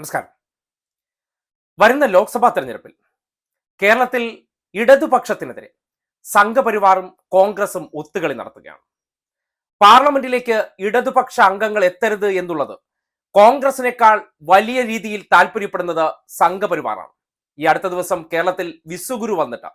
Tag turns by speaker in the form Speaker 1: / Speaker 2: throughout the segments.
Speaker 1: നമസ്കാരം. വരുന്ന ലോക്സഭാ തെരഞ്ഞെടുപ്പിൽ കേരളത്തിൽ ഇടതുപക്ഷത്തിനെതിരെ സംഘപരിവാറും കോൺഗ്രസും ഒത്തുകളി നടത്തുകയാണ്. പാർലമെന്റിലേക്ക് ഇടതുപക്ഷ അംഗങ്ങൾ എത്തരുത് എന്നുള്ളത് കോൺഗ്രസിനേക്കാൾ വലിയ രീതിയിൽ താല്പര്യപ്പെടുന്നത് സംഘപരിവാറാണ്. ഈ അടുത്ത ദിവസം കേരളത്തിൽ വിസുഗുരു വന്നിട്ട്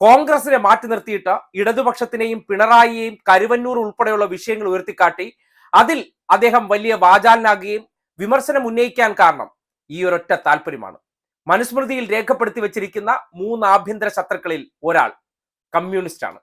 Speaker 1: കോൺഗ്രസിനെ മാറ്റി നിർത്തിയിട്ട് ഇടതുപക്ഷത്തിനെയും പിണറായിയെയും കരുവന്നൂർ ഉൾപ്പെടെയുള്ള വിഷയങ്ങൾ ഉയർത്തിക്കാട്ടി അതിൽ അദ്ദേഹം വലിയ വാചാലനാകുകയും വിമർശനം ഉന്നയിക്കാൻ കാരണം ഈ ഒരൊറ്റ താല്പര്യമാണ്. മനുസ്മൃതിയിൽ രേഖപ്പെടുത്തി വെച്ചിരിക്കുന്ന മൂന്ന് ആഭ്യന്തര ശത്രുക്കളിൽ ഒരാൾ കമ്മ്യൂണിസ്റ്റ് ആണ്.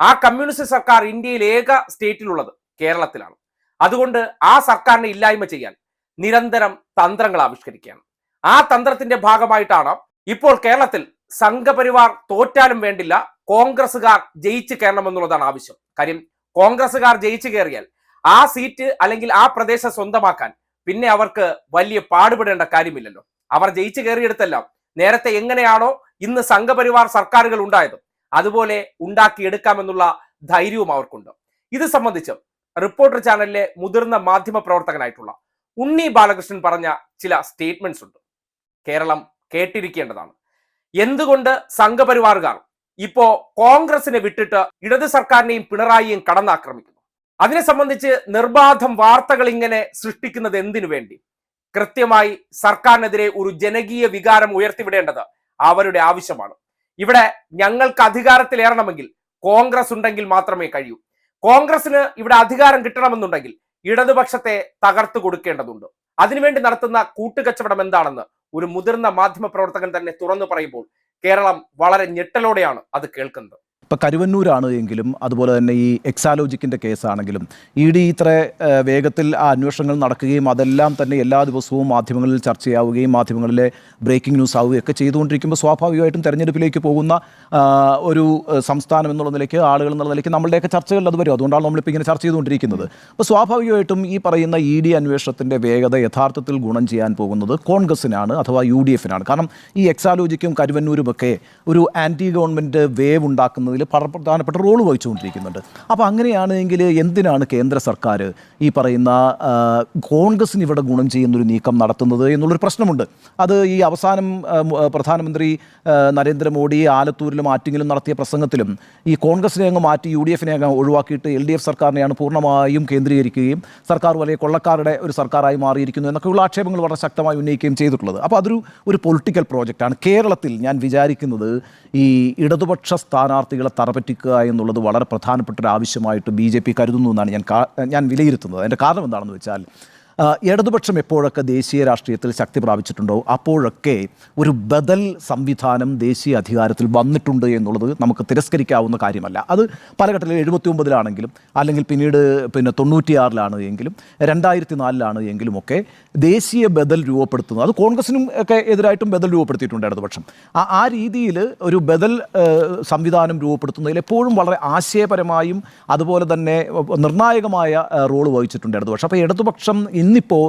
Speaker 1: ആ കമ്മ്യൂണിസ്റ്റ് സർക്കാർ ഇന്ത്യയിൽ ഏക സ്റ്റേറ്റിലുള്ളത് കേരളത്തിലാണ്. അതുകൊണ്ട് ആ സർക്കാരിനെ ഇല്ലായ്മ ചെയ്യാൻ നിരന്തരം തന്ത്രങ്ങൾ ആവിഷ്കരിക്കുകയാണ്. ആ തന്ത്രത്തിന്റെ ഭാഗമായിട്ടാണ് ഇപ്പോൾ കേരളത്തിൽ സംഘപരിവാർ തോറ്റാലും വേണ്ടില്ല കോൺഗ്രസുകാർ ജയിച്ചു കയറണമെന്നുള്ളതാണ് ആവശ്യം. കാര്യം കോൺഗ്രസുകാർ ജയിച്ചു കയറിയാൽ ആ സീറ്റ് അല്ലെങ്കിൽ ആ പ്രദേശം സ്വന്തമാക്കാൻ പിന്നെ അവർക്ക് വലിയ പാടുപെടേണ്ട കാര്യമില്ലല്ലോ. അവർ ജയിച്ചു കയറിയെടുത്തെല്ലാം. നേരത്തെ എങ്ങനെയാണോ ഇന്ന് സംഘപരിവാർ സർക്കാരുകൾ ഉണ്ടായത്. അതുപോലെ ഉണ്ടാക്കിയെടുക്കാമെന്നുള്ള ധൈര്യവും അവർക്കുണ്ട്. ഇത് സംബന്ധിച്ച് റിപ്പോർട്ടർ ചാനലിലെ മുതിർന്ന മാധ്യമ പ്രവർത്തകനായിട്ടുള്ള ഉണ്ണി ബാലകൃഷ്ണൻ പറഞ്ഞ ചില സ്റ്റേറ്റ്മെന്റ്സ് ഉണ്ട്. കേരളം കേട്ടിരിക്കേണ്ടതാണ്. എന്തുകൊണ്ട് സംഘപരിവാറുകാർ ഇപ്പോ കോൺഗ്രസിനെ വിട്ടിട്ട് ഇടത് സർക്കാരിനെയും പിണറായിയും കടന്നാക്രമിക്കുന്നു? അതിനെ സംബന്ധിച്ച് നിർബാധം വാർത്തകൾ ഇങ്ങനെ സൃഷ്ടിക്കുന്നത് എന്തിനു വേണ്ടി? കൃത്യമായി സർക്കാരിനെതിരെ ഒരു ജനകീയ വികാരം ഉയർത്തിവിടേണ്ടത് അവരുടെ ആവശ്യമാണ്. ഇവിടെ ഞങ്ങൾക്ക് അധികാരത്തിലേറണമെങ്കിൽ കോൺഗ്രസ് ഉണ്ടെങ്കിൽ മാത്രമേ കഴിയൂ. കോൺഗ്രസിന് ഇവിടെ അധികാരം കിട്ടണമെന്നുണ്ടെങ്കിൽ ഇടതുപക്ഷത്തെ തകർത്തു കൊടുക്കേണ്ടതുണ്ട്. അതിനുവേണ്ടി നടത്തുന്ന കൂട്ടുകച്ചവടം എന്താണെന്ന് ഒരു മുതിർന്ന മാധ്യമ പ്രവർത്തകൻ തന്നെ തുറന്നു പറയുമ്പോൾ കേരളം വളരെ ഞെട്ടലോടെയാണ് അത് കേൾക്കുന്നത്.
Speaker 2: ഇപ്പോൾ കരുവന്നൂരാണ് എങ്കിലും അതുപോലെ തന്നെ ഈ എക്സാലോജിക്കിന്റെ കേസാണെങ്കിലും ഇ ഡി ഇത്ര വേഗത്തിൽ ആ അന്വേഷണങ്ങൾ നടക്കുകയും അതെല്ലാം തന്നെ എല്ലാ ദിവസവും മാധ്യമങ്ങളിൽ ചർച്ചയാവുകയും മാധ്യമങ്ങളിലെ ബ്രേക്കിംഗ് ന്യൂസ് ആവുകയും ഒക്കെ ചെയ്തുകൊണ്ടിരിക്കുമ്പോൾ സ്വാഭാവികമായിട്ടും തെരഞ്ഞെടുപ്പിലേക്ക് പോകുന്ന ഒരു സംസ്ഥാനം എന്നുള്ള നിലയ്ക്ക് ആളുകൾ എന്നുള്ള നിലയ്ക്ക് നമ്മളുടെയൊക്കെ ചർച്ചകളിൽ അത് വരും. അതുകൊണ്ടാണ് നമ്മളിപ്പോൾ ഇങ്ങനെ ചർച്ച ചെയ്തുകൊണ്ടിരിക്കുന്നത്. അപ്പോൾ സ്വാഭാവികമായിട്ടും ഈ പറയുന്ന ഇ ഡി അന്വേഷണത്തിന്റെ വേഗത യഥാർത്ഥത്തിൽ ഗുണം ചെയ്യാൻ പോകുന്നത് കോൺഗ്രസിനാണ് അഥവാ യു ഡി എഫിനാണ്. കാരണം ഈ എക്സാലോജിക്കും കരുവന്നൂരുമൊക്കെ ഒരു ആന്റി ഗവൺമെന്റ് വേവ് ഉണ്ടാക്കുന്നതിൽ പല പ്രധാനപ്പെട്ട റോൾ വഹിച്ചുകൊണ്ടിരിക്കുന്നുണ്ട്. അപ്പോൾ അങ്ങനെയാണെങ്കിൽ എന്തിനാണ് കേന്ദ്ര സർക്കാർ ഈ പറയുന്ന കോൺഗ്രസിന് ഇവിടെ ഗുണം ചെയ്യുന്നൊരു നീക്കം നടത്തുന്നത് എന്നുള്ളൊരു പ്രശ്നമുണ്ട്. അത് ഈ അവസാനം പ്രധാനമന്ത്രി നരേന്ദ്രമോദി ആലത്തൂരിലും ആറ്റിങ്ങിലും നടത്തിയ പ്രസംഗത്തിലും ഈ കോൺഗ്രസിനെ അങ്ങ് മാറ്റി യു ഡി എഫിനെ അങ്ങ് ഒഴിവാക്കിയിട്ട് എൽ ഡി എഫ് സർക്കാരിനെയാണ് പൂർണമായും കേന്ദ്രീകരിക്കുകയും സർക്കാർ വലിയ കൊള്ളക്കാരുടെ ഒരു സർക്കാരായി മാറിയിരിക്കുന്നു എന്നൊക്കെയുള്ള ആക്ഷേപങ്ങൾ വളരെ ശക്തമായി ഉന്നയിക്കുകയും ചെയ്തിട്ടുള്ളത്. അപ്പോൾ അതൊരു ഒരു പൊളിറ്റിക്കൽ പ്രോജക്റ്റാണ് കേരളത്തിൽ ഞാൻ വിചാരിക്കുന്നത് ഈ ഇടതുപക്ഷ സ്ഥാനാർത്ഥികളെ തറപറ്റിക്കുക എന്നുള്ളത് വളരെ പ്രധാനപ്പെട്ട ഒരു ആവശ്യമായിട്ട് ബി ജെ പി കരുതുന്നു എന്നാണ് ഞാൻ ഞാൻ വിലയിരുത്തുന്നത്. അതിന്റെ കാരണം എന്താണെന്ന് വെച്ചാൽ ഇടതുപക്ഷം എപ്പോഴൊക്കെ ദേശീയ രാഷ്ട്രീയത്തിൽ ശക്തി പ്രാപിച്ചിട്ടുണ്ടോ? അപ്പോഴൊക്കെ ഒരു ബദൽ സംവിധാനം ദേശീയ അധികാരത്തിൽ വന്നിട്ടുണ്ട് എന്നുള്ളത് നമുക്ക് തിരസ്കരിക്കാവുന്ന കാര്യമല്ല. അത് പല ഘട്ടത്തിൽ എഴുപത്തി ഒമ്പതിലാണെങ്കിലും അല്ലെങ്കിൽ പിന്നീട് പിന്നെ തൊണ്ണൂറ്റിയാറിലാണ് എങ്കിലും രണ്ടായിരത്തി നാലിലാണ് എങ്കിലും ഒക്കെ ദേശീയ ബദൽ രൂപപ്പെടുത്തുന്നത്. അത് കോൺഗ്രസിനും ഒക്കെ എതിരായിട്ടും ബദൽ രൂപപ്പെടുത്തിയിട്ടുണ്ട് ഇടതുപക്ഷം. ആ ആ രീതിയിൽ ഒരു ബദൽ സംവിധാനം രൂപപ്പെടുത്തുന്നതിൽ എപ്പോഴും വളരെ ആശയപരമായും അതുപോലെ തന്നെ നിർണായകമായ റോൾ വഹിച്ചിട്ടുണ്ട് ഇടതുപക്ഷം. അപ്പോൾ ഇടതുപക്ഷം ഇന്നിപ്പോൾ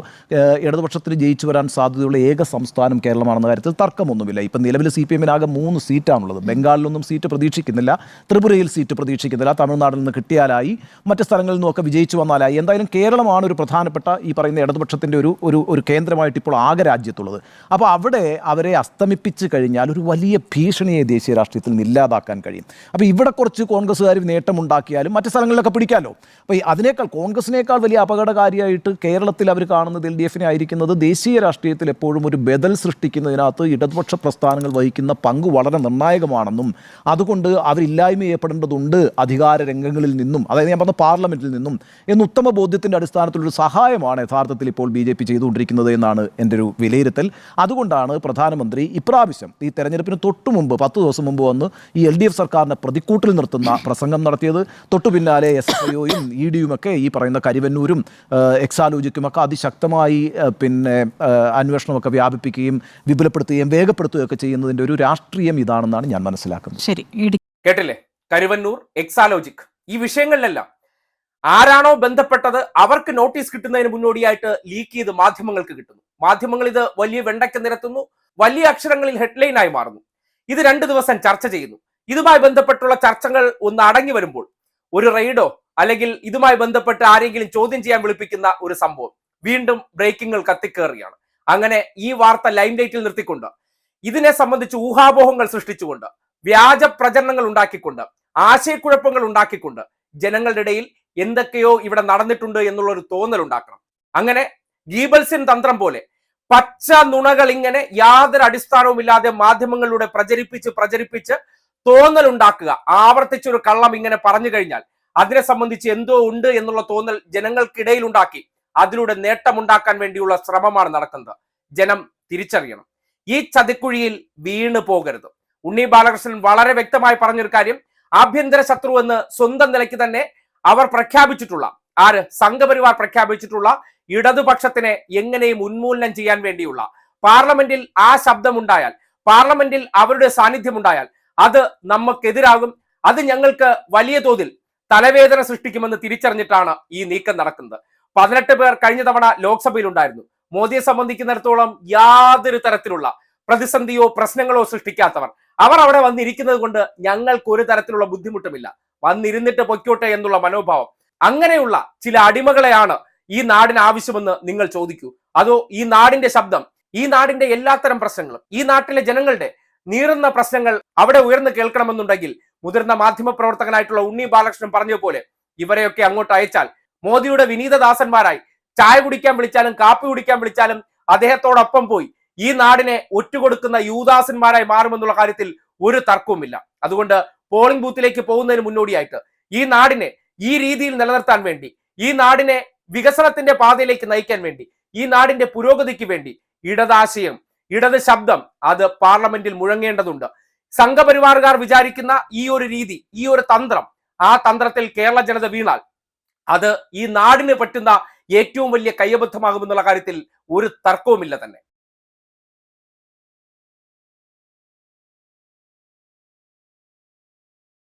Speaker 2: ഇടതുപക്ഷത്തിന് ജയിച്ചു വരാൻ സാധ്യതയുള്ള ഏക സംസ്ഥാനം കേരളമാണെന്ന കാര്യത്തിൽ തർക്കമൊന്നുമില്ല. ഇപ്പം നിലവിൽ സി പി എമ്മിനാകെ മൂന്ന് സീറ്റാണുള്ളത്. ബംഗാളിലൊന്നും സീറ്റ് പ്രതീക്ഷിക്കുന്നില്ല. ത്രിപുരയിൽ സീറ്റ് പ്രതീക്ഷിക്കുന്നില്ല. തമിഴ്നാട്ടിൽ നിന്ന് കിട്ടിയാലായി. മറ്റ് സ്ഥലങ്ങളിൽ നിന്നൊക്കെ വിജയിച്ചു വന്നാലായി. എന്തായാലും കേരളമാണ് ഒരു പ്രധാനപ്പെട്ട ഈ പറയുന്ന ഇടതുപക്ഷത്തിന്റെ ഒരു ഒരു ഒരു കേന്ദ്രമായിട്ട് ഇപ്പോൾ ആകെ രാജ്യത്തുള്ളത്. അപ്പോൾ അവിടെ അവരെ അസ്തമിപ്പിച്ച് കഴിഞ്ഞാൽ ഒരു വലിയ ഭീഷണിയെ ദേശീയ രാഷ്ട്രീയത്തിൽ നിന്ന് ഇല്ലാതാക്കാൻ കഴിയും. അപ്പോൾ ഇവിടെ കുറച്ച് കോൺഗ്രസ്സുകാർ നേട്ടമുണ്ടാക്കിയാലും മറ്റ് സ്ഥലങ്ങളിലൊക്കെ പിടിക്കാമല്ലോ അപ്പോൾ അതിനേക്കാൾ കോൺഗ്രസിനേക്കാൾ വലിയ അപകടകാരിയായിട്ട് കേരളത്തിൽ അവർ കാണുന്നത് എൽ ഡി എഫിനെ ആയിരിക്കുന്നത് ദേശീയ രാഷ്ട്രീയത്തിൽ എപ്പോഴും ഒരു ബദൽ സൃഷ്ടിക്കുന്നതിനകത്ത് ഇടതുപക്ഷ പ്രസ്ഥാനങ്ങൾ വഹിക്കുന്ന പങ്ക് വളരെ നിർണായകമാണെന്നും അതുകൊണ്ട് അവരില്ലായ്മ ചെയ്യപ്പെടേണ്ടതുണ്ട് അധികാര രംഗങ്ങളിൽ നിന്നും അതായത് ഞാൻ പറഞ്ഞ പാർലമെന്റിൽ നിന്നും എന്ന ഉത്തമ ബോധ്യത്തിന്റെ അടിസ്ഥാനത്തിലൊരു സഹായമാണ് യഥാർത്ഥത്തിൽ ഇപ്പോൾ ബി ജെ പി ചെയ്തുകൊണ്ടിരിക്കുന്നത് എന്നാണ് എന്റെ ഒരു വിലയിരുത്തൽ. അതുകൊണ്ടാണ് പ്രധാനമന്ത്രി ഇപ്രാവശ്യം ഈ തെരഞ്ഞെടുപ്പിന് തൊട്ടു മുമ്പ് പത്ത് ദിവസം മുമ്പ് വന്ന് ഈ എൽ ഡി എഫ് സർക്കാരിനെ പ്രതിക്കൂട്ടിൽ നിർത്തുന്ന പ്രസംഗം നടത്തിയത്. തൊട്ടു പിന്നാലെ എസ് എഫ് ഐഒയും ഇ ഡിയുമൊക്കെ ഈ പറയുന്ന കരിവന്നൂരും എക്സാലോജിക്കുമൊക്കെ അതിശക്തമായി ആ, പിന്നെ അന്വേഷണമൊക്കെ വ്യാപിപ്പിക്കുകയും വിപുലപ്പെടുത്തുകയും വേഗപ്പെടുത്തുകയൊക്കെ ചെയ്യുന്നതിന്റെ ഒരു രാഷ്ട്രീയം ഇതാണെന്നാണ് ഞാൻ മനസ്സിലാക്കുന്നത്.
Speaker 3: ശരി
Speaker 1: കേട്ടില്ലേ? കരുവന്നൂർ എക്സാലോജിക് ഈ വിഷയങ്ങളിലെല്ലാം ആരാണോ ബന്ധപ്പെട്ടത് അവർക്ക് നോട്ടീസ് കിട്ടുന്നതിന് മുന്നോടിയായിട്ട് ലീക്ക് ചെയ്ത് മാധ്യമങ്ങൾക്ക് കിട്ടുന്നു. മാധ്യമങ്ങൾ ഇത് വലിയ വെണ്ടയ്ക്ക് നിരത്തുന്നു വലിയ അക്ഷരങ്ങളിൽ ഹെഡ്ലൈനായി മാറുന്നു. ഇത് രണ്ട് ദിവസം ചർച്ച ചെയ്യുന്നു. ഇതുമായി ബന്ധപ്പെട്ടുള്ള ചർച്ചകൾ ഒന്ന് അടങ്ങി വരുമ്പോൾ ഒരു റെയ്ഡോ അല്ലെങ്കിൽ ഇതുമായി ബന്ധപ്പെട്ട് ആരെങ്കിലും ചോദ്യം ചെയ്യാൻ വിളിപ്പിക്കുന്ന ഒരു സംഭവം. വീണ്ടും ബ്രേക്കിങ്ങൾ കത്തിക്കേറിയാണ്. അങ്ങനെ ഈ വാർത്ത ലൈം ലൈറ്റിൽ നിർത്തിക്കൊണ്ട് ഇതിനെ സംബന്ധിച്ച് ഊഹാപോഹങ്ങൾ സൃഷ്ടിച്ചുകൊണ്ട് വ്യാജ പ്രചരണങ്ങൾ ഉണ്ടാക്കിക്കൊണ്ട് ആശയക്കുഴപ്പങ്ങൾ ഉണ്ടാക്കിക്കൊണ്ട് ജനങ്ങളുടെ ഇടയിൽ എന്തൊക്കെയോ ഇവിടെ നടന്നിട്ടുണ്ട് എന്നുള്ള ഒരു തോന്നൽ ഉണ്ടാക്കണം. അങ്ങനെ ഗീബൽസിൻ തന്ത്രം പോലെ പച്ച നുണകൾ ഇങ്ങനെ യാതൊരു അടിസ്ഥാനവുമില്ലാതെ മാധ്യമങ്ങളിലൂടെ പ്രചരിപ്പിച്ച് പ്രചരിപ്പിച്ച് തോന്നൽ ഉണ്ടാക്കുക ആവർത്തിച്ചൊരു കള്ളം ഇങ്ങനെ പറഞ്ഞു കഴിഞ്ഞാൽ അതിനെ സംബന്ധിച്ച് എന്തോ ഉണ്ട് എന്നുള്ള തോന്നൽ ജനങ്ങൾക്കിടയിൽ ഉണ്ടാക്കി അതിലൂടെ നേട്ടമുണ്ടാക്കാൻ വേണ്ടിയുള്ള ശ്രമമാണ് നടക്കുന്നത്. ജനം തിരിച്ചറിയണം. ഈ ചതിക്കുഴിയിൽ വീണ് പോകരുത്. ഉണ്ണി ബാലകൃഷ്ണൻ വളരെ വ്യക്തമായി പറഞ്ഞൊരു കാര്യം. ആഭ്യന്തര ശത്രു എന്ന് സ്വന്തം നിലയ്ക്ക് തന്നെ അവർ പ്രഖ്യാപിച്ചിട്ടുള്ള ആര്? സംഘപരിവാർ പ്രഖ്യാപിച്ചിട്ടുള്ള ഇടതുപക്ഷത്തിനെ എങ്ങനെയും ഉന്മൂലനം ചെയ്യാൻ വേണ്ടിയുള്ള. പാർലമെന്റിൽ ആ ശബ്ദമുണ്ടായാൽ പാർലമെന്റിൽ അവരുടെ സാന്നിധ്യം ഉണ്ടായാൽ അത് നമുക്കെതിരാകും. അത് ഞങ്ങൾക്ക് വലിയ തോതിൽ തലവേദന സൃഷ്ടിക്കുമെന്ന് തിരിച്ചറിഞ്ഞിട്ടാണ് ഈ നീക്കം നടക്കുന്നത്. പതിനെട്ട് പേർ കഴിഞ്ഞ തവണ ലോക്സഭയിൽ ഉണ്ടായിരുന്നു മോദിയെ സംബന്ധിക്കുന്നിടത്തോളം യാതൊരു തരത്തിലുള്ള പ്രതിസന്ധിയോ പ്രശ്നങ്ങളോ സൃഷ്ടിക്കാത്തവർ. അവർ അവിടെ വന്നിരിക്കുന്നത് കൊണ്ട് ഞങ്ങൾക്ക് ഒരു തരത്തിലുള്ള ബുദ്ധിമുട്ടുമില്ല. വന്നിരുന്നിട്ട് പൊയ്ക്കോട്ടെ എന്നുള്ള മനോഭാവം. അങ്ങനെയുള്ള ചില അടിമകളെയാണ് ഈ നാടിന് ആവശ്യമെന്ന് നിങ്ങൾ ചോദിക്കൂ. അതോ ഈ നാടിന്റെ ശബ്ദം ഈ നാടിന്റെ എല്ലാത്തരം പ്രശ്നങ്ങളും ഈ നാട്ടിലെ ജനങ്ങളുടെ നീറുന്ന പ്രശ്നങ്ങൾ അവിടെ ഉയർന്നു കേൾക്കണമെന്നുണ്ടെങ്കിൽ മുതിർന്ന മാധ്യമ പ്രവർത്തകനായിട്ടുള്ള ഉണ്ണി ബാലകൃഷ്ണൻ പറഞ്ഞ പോലെ ഇവരെയൊക്കെ അങ്ങോട്ട് അയച്ചാൽ മോദിയുടെ വിനീതദാസന്മാരായി. ചായ കുടിക്കാൻ വിളിച്ചാലും കാപ്പി കുടിക്കാൻ വിളിച്ചാലും അദ്ദേഹത്തോടൊപ്പം പോയി. ഈ നാടിനെ ഒറ്റുകൊടുക്കുന്ന യൂദാസന്മാരായി മാറുമെന്നുള്ള കാര്യത്തിൽ ഒരു തർക്കവുമില്ല. അതുകൊണ്ട് പോളിംഗ് ബൂത്തിലേക്ക് പോകുന്നതിന് മുന്നോടിയായിട്ട് ഈ നാടിനെ ഈ രീതിയിൽ നിലനിർത്താൻ വേണ്ടി ഈ നാടിനെ വികസനത്തിന്റെ പാതയിലേക്ക് നയിക്കാൻ വേണ്ടി ഈ നാടിന്റെ പുരോഗതിക്ക് വേണ്ടി ഇടതാശയം ഇടത് ശബ്ദം അത് പാർലമെന്റിൽ മുഴങ്ങേണ്ടതുണ്ട്. സംഘപരിവാറുകാർ വിചാരിക്കുന്ന ഈ ഒരു രീതി ഈ ഒരു തന്ത്രം ആ തന്ത്രത്തിൽ കേരള ജനത വീണാൽ അത് ഈ നാടിന് പറ്റുന്ന ഏറ്റവും വലിയ കയ്യബദ്ധമാകുമെന്നുള്ള കാര്യത്തിൽ ഒരു തർക്കവുമില്ല തന്നെ.